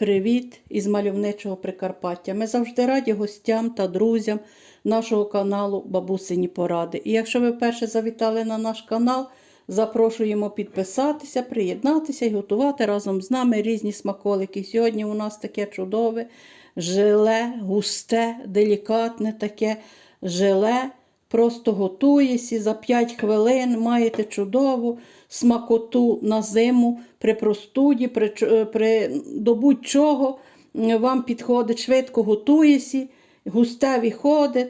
Привіт із мальовничого Прикарпаття. Ми завжди раді гостям та друзям нашого каналу Бабусині Поради. І якщо ви вперше завітали на наш канал, запрошуємо підписатися, приєднатися і готувати разом з нами різні смаколики. Сьогодні у нас таке чудове желе, густе, делікатне таке желе. Просто готуєся за 5 хвилин, маєте чудову смакоту на зиму при простуді, при, ч- при до будь-чого вам підходить, швидко готуєся, густе виходить.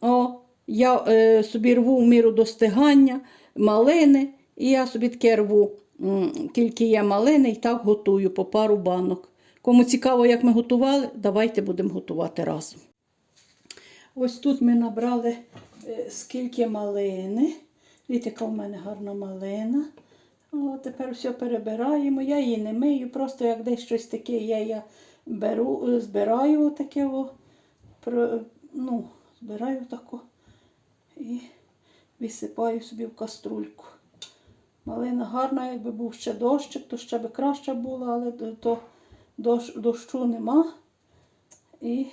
О, я е, собі рву в міру достигання малини, і я собі таке рву, м, кілька є малини, і так готую по пару банок. Кому цікаво, як ми готували, давайте будемо готувати разом. Ось тут ми набрали е, скільки малини. Дивіться, яка в мене гарна малина. О, тепер все перебираємо. Я її не мию, просто як десь щось таке є, я беру, збираю таке, о, про, ну, збираю тако і висипаю собі в каструльку. Малина гарна, якби був ще дощик, то ще би краще було, але то, дощ, дощу нема. І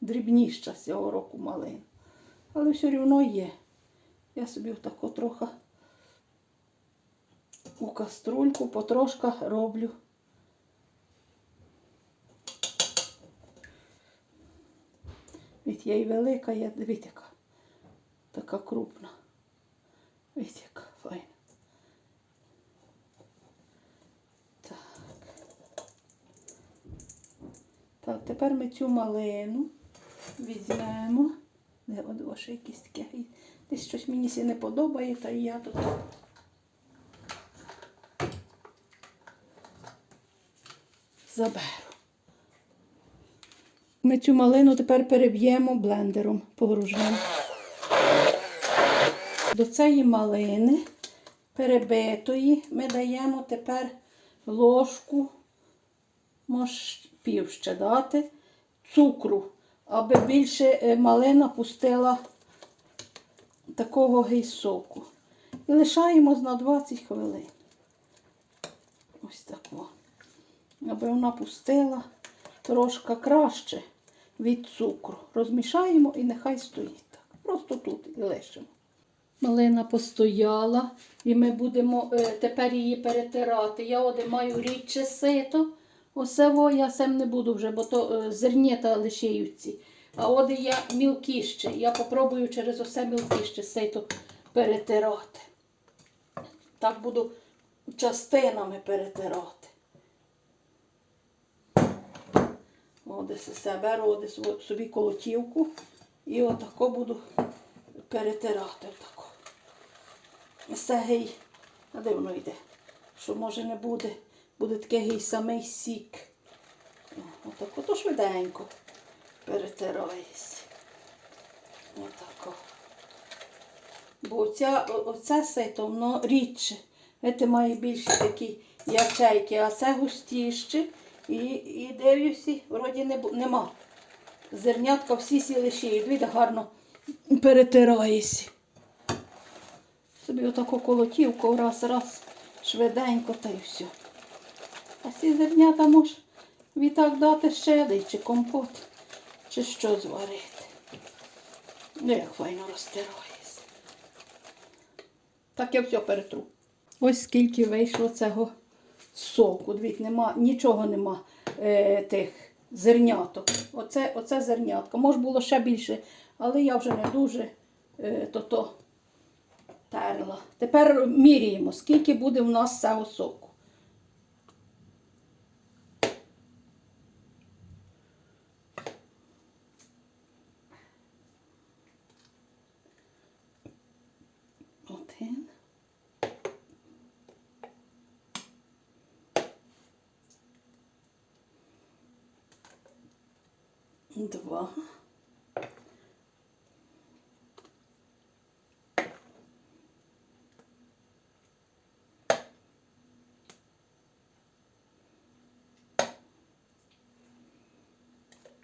дрібніша цього року малина. Але все рівно є. Я собі отако трохи у каструльку потрошка роблю. Від є і велика, є, дивіться, яка така крупна. Дивіться, яка файна. Так. Так, тепер ми цю малину візьмемо. Де от ваше якісь таке. Десь щось мені не подобає, та і я тут. Заберу. Ми цю малину тепер переб'ємо блендером, погружемо. До цієї малини перебитої ми даємо тепер ложку, може пів ще дати, цукру, аби більше е, малина пустила такого гейсоку. І лишаємо на 20 хвилин. Ось тако. Аби вона пустила трошки краще від цукру. Розмішаємо і нехай стоїть так. Просто тут і лишимо. Малина постояла, і ми будемо е, тепер її перетирати. Я оде маю рідче сито. Осе во я сам не буду вже, бо то е, зернята лишаються. А от я мілкіще. Я попробую через осе мілкіще сито перетирати. Так буду частинами перетирати. Одесь все беру, одесь собі колотівку і отако буду перетирати. Отако. Все гей, а де воно йде? Що може не буде, буде таке гей самий сік. Отако, то швиденько перетирається. Отако. Бо оця, оце сито, воно рідше. Це має більше такі ячейки, а це густіше. І, і дивлюся, вроді не, нема. Зернятка всі сі лишають. Дивіться, гарно перетирається. Собі отаку колотівку раз, раз, швиденько та й все. А ці зернята може відтак дати щедий, чи компот, чи що зварити. Ну, як файно розтирається. Так я все перетру. Ось скільки вийшло цього соку. Дивіться, нема, нічого нема е, тих зерняток. Оце, оце зернятка. Може було ще більше, але я вже не дуже е, то-то терла. Тепер міряємо, скільки буде у нас цього соку. Один. Два.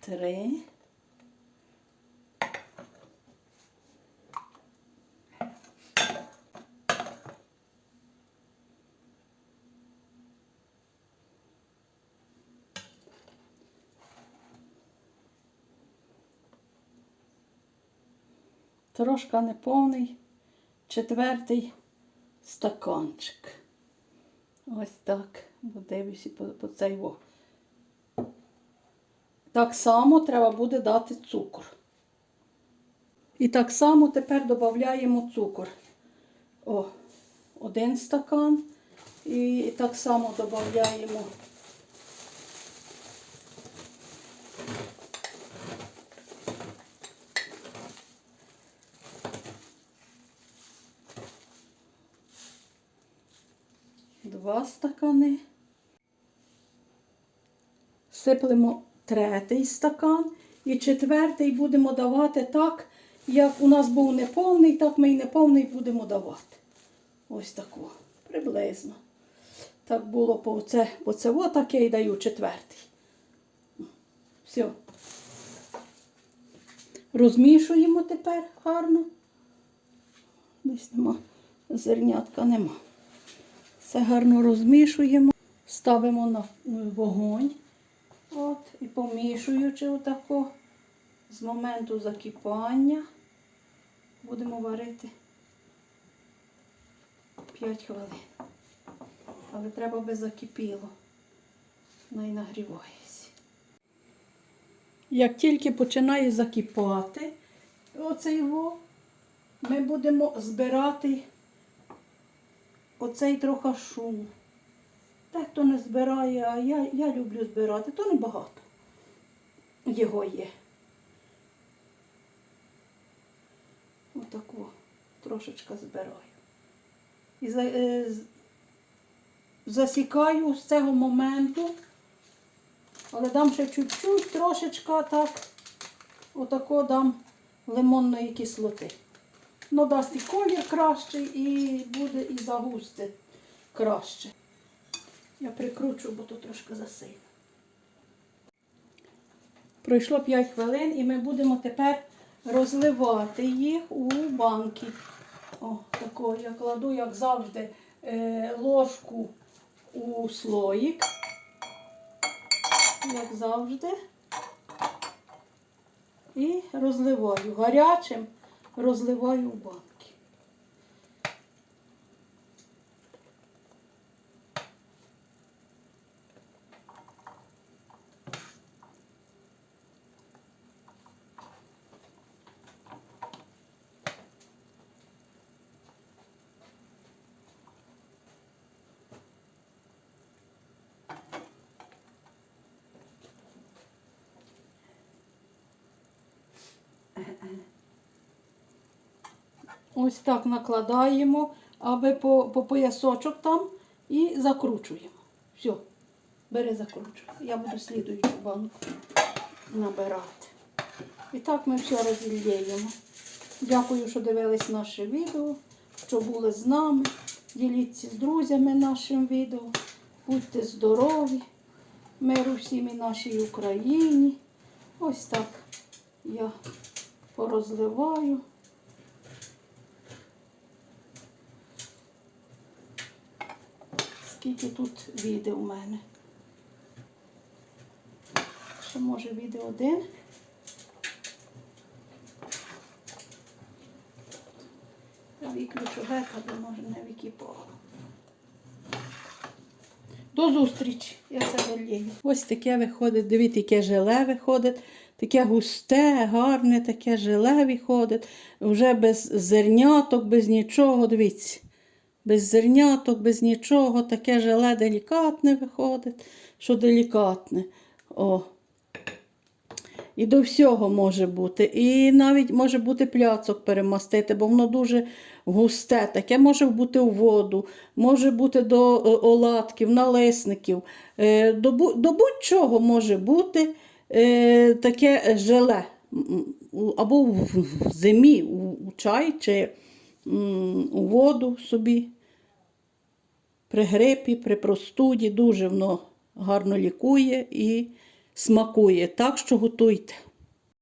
Три. Трошки неповний четвертий стаканчик. Ось так. Дивлюся по, цей во. Так само треба буде дати цукор. І так само тепер додаємо цукор. О, один стакан. І так само додаємо два стакани. Сиплемо третій стакан. І четвертий будемо давати так, як у нас був неповний, так ми і неповний будемо давати. Ось таку, приблизно. Так було по це, по це о, так я і даю четвертий. Все. Розмішуємо тепер гарно. Десь нема, зернятка нема. Все гарно розмішуємо, ставимо на вогонь. От, і помішуючи отако, з моменту закипання будемо варити 5 хвилин. Але треба би закипіло. Най нагрівається. Як тільки починає закипати оцей його, ми будемо збирати оцей трохи шум. Дехто не збирає, а я, я люблю збирати, то небагато його є. Отаку трошечка збираю. І за, е, засікаю з цього моменту, але дам ще чуть-чуть, трошечка так, отако дам лимонної кислоти. Ну, дасть і колір кращий, і буде і загусти краще. Я прикручу, бо то трошки засильно. Пройшло 5 хвилин і ми будемо тепер розливати їх у банки. О, тако я кладу, як завжди, е, ложку у слоїк. Як завжди. І розливаю. Гарячим розливаю в банки. Ось так накладаємо, аби по, по поясочок там і закручуємо. Все, бери закручуй. Я буду слідуючу банку набирати. І так ми все розілляємо. Дякую, що дивились наше відео, що були з нами. Діліться з друзями нашим відео. Будьте здорові, миру всім і нашій Україні. Ось так я порозливаю. Скільки тут відео у мене? Ще може відео один. Виключу геть, аби може не википало. До зустрічі. Я це вилію. Ось таке виходить. Дивіться, яке желе виходить. Таке густе, гарне, таке желе виходить. Вже без зерняток, без нічого. Дивіться. Без зерняток, без нічого. Таке желе делікатне виходить. Що делікатне. О. І до всього може бути. І навіть може бути пляцок перемастити, бо воно дуже густе. Таке може бути у воду, може бути до е, оладків, налисників. Е, До, будь-чого може бути е, таке желе. Або в зимі, у, чай чи у воду собі. При грипі, при простуді дуже воно гарно лікує і смакує. Так що готуйте.